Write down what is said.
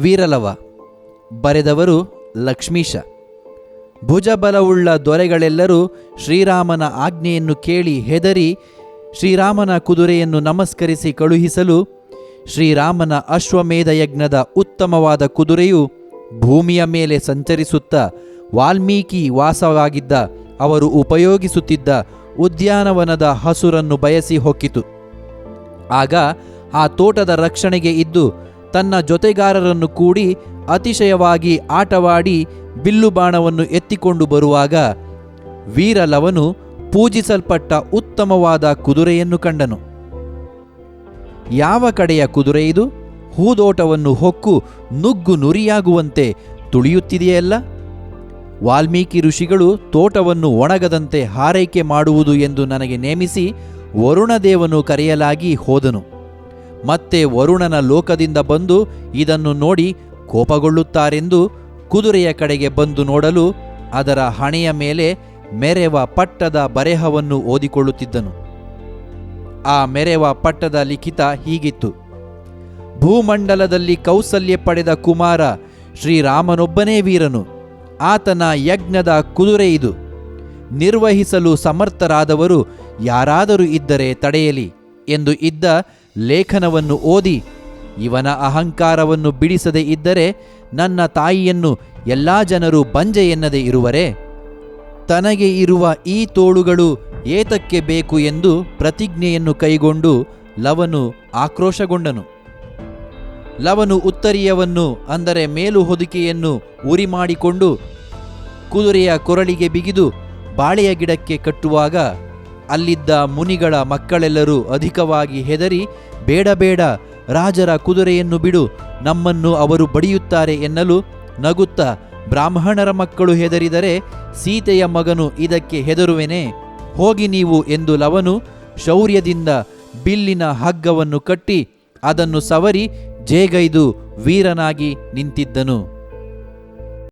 ವೀರಲವ, ಬರೆದವರು ಲಕ್ಷ್ಮೀಶ. ಭುಜಬಲವುಳ್ಳ ದೊರೆಗಳೆಲ್ಲರೂ ಶ್ರೀರಾಮನ ಆಜ್ಞೆಯನ್ನು ಕೇಳಿ ಹೆದರಿ ಶ್ರೀರಾಮನ ಕುದುರೆಯನ್ನು ನಮಸ್ಕರಿಸಿ ಕಳುಹಿಸಲು ಶ್ರೀರಾಮನ ಅಶ್ವಮೇಧ ಯಜ್ಞದ ಉತ್ತಮವಾದ ಕುದುರೆಯು ಭೂಮಿಯ ಮೇಲೆ ಸಂಚರಿಸುತ್ತಾ ವಾಲ್ಮೀಕಿ ವಾಸವಾಗಿದ್ದ ಅವರು ಉಪಯೋಗಿಸುತ್ತಿದ್ದ ಉದ್ಯಾನವನದ ಹಸುರನ್ನು ಬಯಸಿ ಹೊಕ್ಕಿತು. ಆಗ ಆ ತೋಟದ ರಕ್ಷಣೆಗೆ ಇದ್ದು ತನ್ನ ಜೊತೆಗಾರರನ್ನು ಕೂಡಿ ಅತಿಶಯವಾಗಿ ಆಟವಾಡಿ ಬಿಲ್ಲು ಬಾಣವನ್ನು ಎತ್ತಿಕೊಂಡು ಬರುವಾಗ ವೀರಲವನು ಪೂಜಿಸಲ್ಪಟ್ಟ ಉತ್ತಮವಾದ ಕುದುರೆಯನ್ನು ಕಂಡನು. ಯಾವ ಕಡೆಯ ಕುದುರೆ ಇದು? ಹೂದೋಟವನ್ನು ಹೊಕ್ಕು ನುಗ್ಗು ನುರಿಯಾಗುವಂತೆ ತುಳಿಯುತ್ತಿದೆಯಲ್ಲ ವಾಲ್ಮೀಕಿ ಋಷಿಗಳು ತೋಟವನ್ನು ಒಣಗದಂತೆ ಹಾರೈಕೆ ಮಾಡುವುದು ಎಂದು ನನಗೆ ನೇಮಿಸಿ ವರುಣದೇವನು ಕರೆಯಲಾಗಿ ಹೋದನು. ಮತ್ತೆ ವರುಣನ ಲೋಕದಿಂದ ಬಂದು ಇದನ್ನು ನೋಡಿ ಕೋಪಗೊಳ್ಳುತ್ತಾರೆಂದು ಕುದುರೆಯ ಕಡೆಗೆ ಬಂದು ನೋಡಲು ಅದರ ಹಣೆಯ ಮೇಲೆ ಮೆರೆವ ಪಟ್ಟದ ಬರೆಹವನ್ನು ಓದಿಕೊಳ್ಳುತ್ತಿದ್ದನು. ಆ ಮೆರೆವ ಪಟ್ಟದ ಲಿಖಿತ ಹೀಗಿತ್ತು. ಭೂಮಂಡಲದಲ್ಲಿ ಕೌಸಲ್ಯ ಪಡೆದ ಕುಮಾರ ಶ್ರೀರಾಮನೊಬ್ಬನೇ ವೀರನು. ಆತನ ಯಜ್ಞದ ಕುದುರೆ ಇದು. ನಿರ್ವಹಿಸಲು ಸಮರ್ಥರಾದವರು ಯಾರಾದರೂ ಇದ್ದರೆ ತಡೆಯಲಿ ಎಂದು ಇದ್ದ ಲೇಖನವನ್ನು ಓದಿ ಇವನ ಅಹಂಕಾರವನ್ನು ಬಿಡಿಸದೇ ಇದ್ದರೆ ನನ್ನ ತಾಯಿಯನ್ನು ಎಲ್ಲ ಜನರು ಬಂಜೆ ಎನ್ನದೆ ಇರುವರೆ? ತನಗೆ ಇರುವ ಈ ತೋಳುಗಳು ಏತಕ್ಕೆ ಬೇಕು ಎಂದು ಪ್ರತಿಜ್ಞೆಯನ್ನು ಕೈಗೊಂಡು ಲವನು ಆಕ್ರೋಶಗೊಂಡನು. ಲವನು ಉತ್ತರಿಯವನ್ನು ಅಂದರೆ ಮೇಲು ಹೊದಿಕೆಯನ್ನು ಉರಿ ಮಾಡಿಕೊಂಡು ಕುದುರೆಯ ಕೊರಳಿಗೆ ಬಿಗಿದು ಬಾಳೆಯ ಗಿಡಕ್ಕೆ ಕಟ್ಟುವಾಗ ಅಲ್ಲಿದ್ದ ಮುನಿಗಳ ಮಕ್ಕಳೆಲ್ಲರೂ ಅಧಿಕವಾಗಿ ಹೆದರಿ, ಬೇಡ ಬೇಡ, ರಾಜರ ಕುದುರೆಯನ್ನು ಬಿಡು, ನಮ್ಮನ್ನು ಅವರು ಬಡಿಯುತ್ತಾರೆ ಎನ್ನಲು ನಗುತ್ತಾ ಬ್ರಾಹ್ಮಣರ ಮಕ್ಕಳು ಹೆದರಿದರೆ ಸೀತೆಯ ಮಗನು ಇದಕ್ಕೆ ಹೆದರುವೆನೆ, ಹೋಗಿ ನೀವು ಎಂದು ಲವನು ಶೌರ್ಯದಿಂದ ಬಿಲ್ಲಿನ ಹಗ್ಗವನ್ನು ಕಟ್ಟಿ ಅದನ್ನು ಸವರಿ ಜೇಗೈದು ವೀರನಾಗಿ ನಿಂತಿದ್ದನು.